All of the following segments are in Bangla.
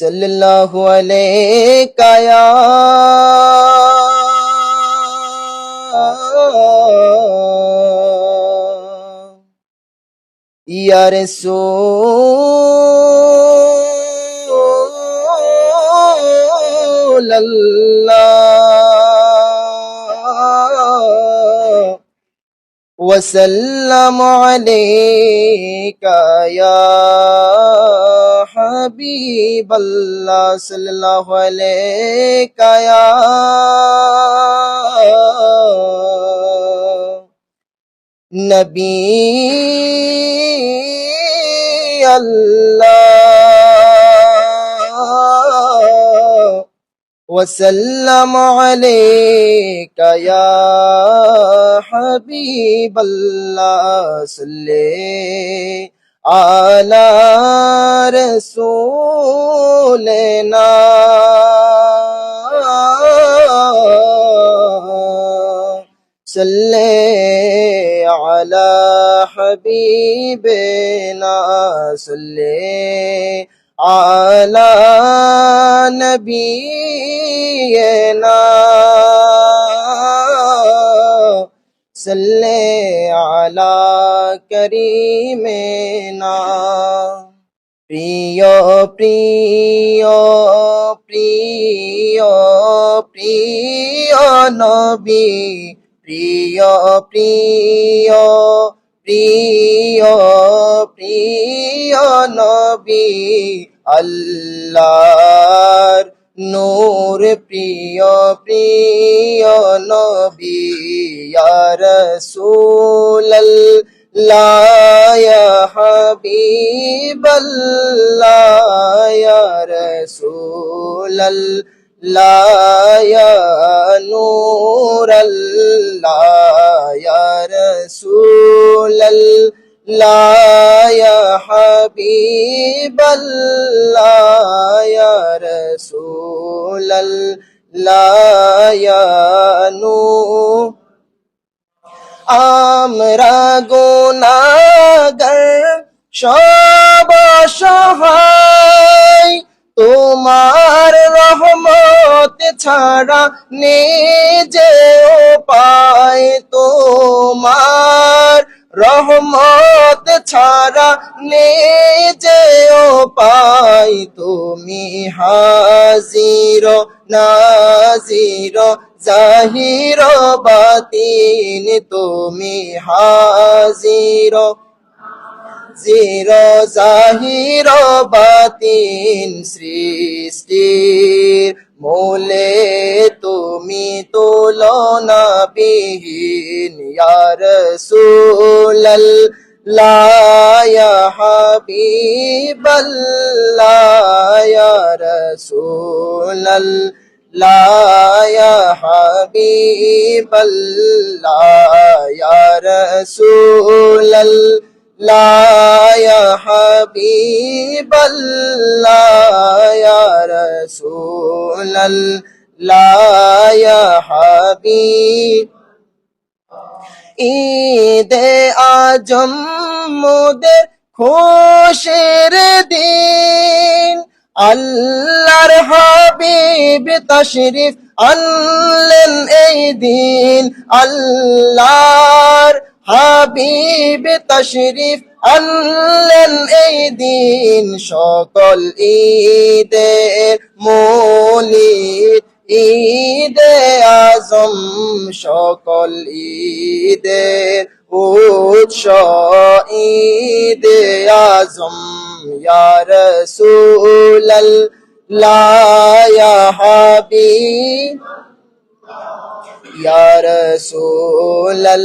صلى الله عليك يا یا رسول الله وسلم عليك يا حبیب اللہ صلی اللہ علیہ یا نبی اللہ وسلم عليك يا حبيب الله صلي على رسولنا صل على حبيبنا. صل على نبينا. صل على كريمنا প্রিয় প্রিয় প্রিয় প্রিয় নবী প্রিয় প্রিয় প্রিয় প্রিয় নবী আল্লাহর নূর প্রিয় প্রিয় নবী ইয়া রাসূলাল্লাহ ইয়া হাবিবাল্লাহ ইয়া রাসূলাল্লাহ নূরাল্লাহ ইয়া রাসূলাল্লাহ ইয়া হাবিবাল্লাহ ইয়া রাসূলাল্লাহ ইয়া নূর আমরা গুনাগার সব সহায় তোমার রহমত ছাড়া নিজে পায় তোমার রহমত ছাড়া নিজে পাই তুমি হাজির, নাজির, জাহির বাতিন তুমি হাজির, জির, জাহির বাতিন সৃষ্টির মূলে তুমি তুলনা বিহীন ইয়ার সুলল লায়া হাবিবাল্লাহ রসুলল লায়া হাবিবাল্লাহ রসুলল لا يا حبيب الله يا رسول الله يا حبيب ঈদ আজম মোদের খুশির দিন আল্লাহর হাবিব তশরিফ আনলেন এই দিন আল্লাহর হাবিব তশরিফ আনলেন এই দিন সকল ঈদের মৌলিদ ঈদে আজম সকল ঈদের উৎস ঈদে আজম। ইয়া রাসূলাল্লাহ, ইয়া হাবিব। ইয়া রাসূলাল্লাহ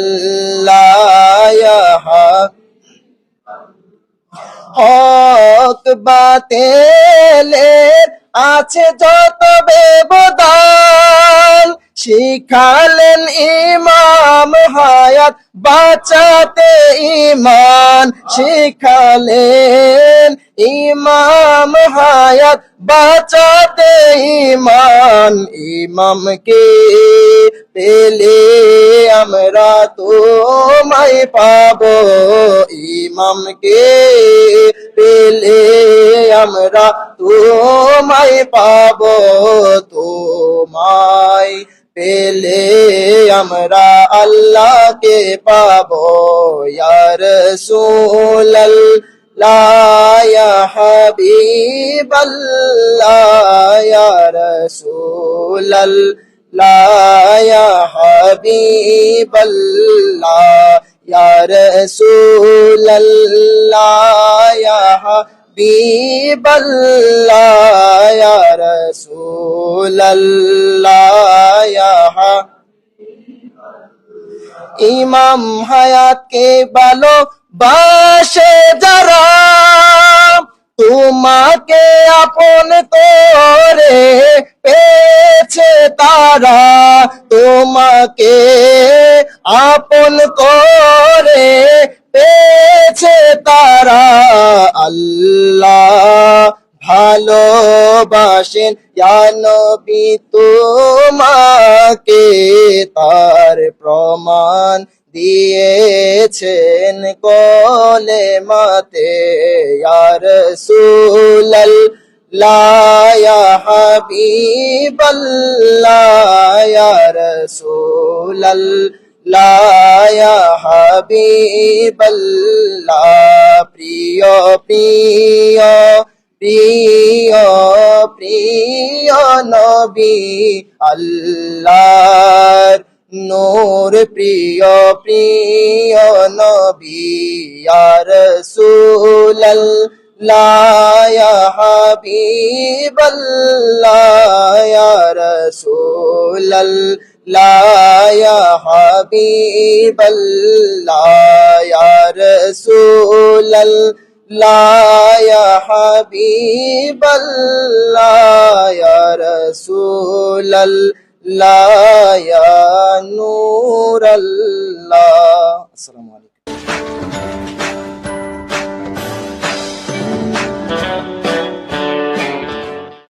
ইয়া হাবিব হক বাতেলের আছে যত ব্যবধান। শিখালেন ইমাম হায়াত, বাঁচাতে ইমান শিখালেন। ইমাম হায়াত বাঁচাতে ইমান ইমামকে পেলে আমরা তোমায় পাবো ইমামকে পেলে আমরা তোমায় কোথায় পাবো তোমায় পেলে আমরা আল্লাহকে পাবো ইয়ার সুলল লায়া হাবিবাল্লাহ, ইয়া রাসূলাল লায়া হাবিবাল্লাহ, ইয়া রাসূলাল্লাহ ইয়া হাবিবাল্লাহ, ইয়া রাসূলাল্লাহ ইয়া হাবিবাল্লাহ ইমাম হায়াতকে ভালো বাসে যারা তোমাকে আপন করে পেয়েছে তারা। তোমাকে আপন করে পেয়েছে তারা। আল্লাহ ভালোবাসেন নবী তোমাকে, তার প্রমাণ দিয়েছেন কোলে মাতে ইয়ার সুলল লায়া হাবিবাল্লাহ ইয়া রাসূলাল লায়া হাবিবাল্লাহ, প্রিয় প্রিয় প্রিয় প্রিয় নবী আল্লাহর নূর প্রিয় প্রিয় নবী আর সুলল লায়া হাবিবাল্লাহ ইয়া রাসূলাল লায়া হাবিবাল্লাহ ইয়া ইয়া রাসূলাল লায়া আসসালামু আলাইকুম।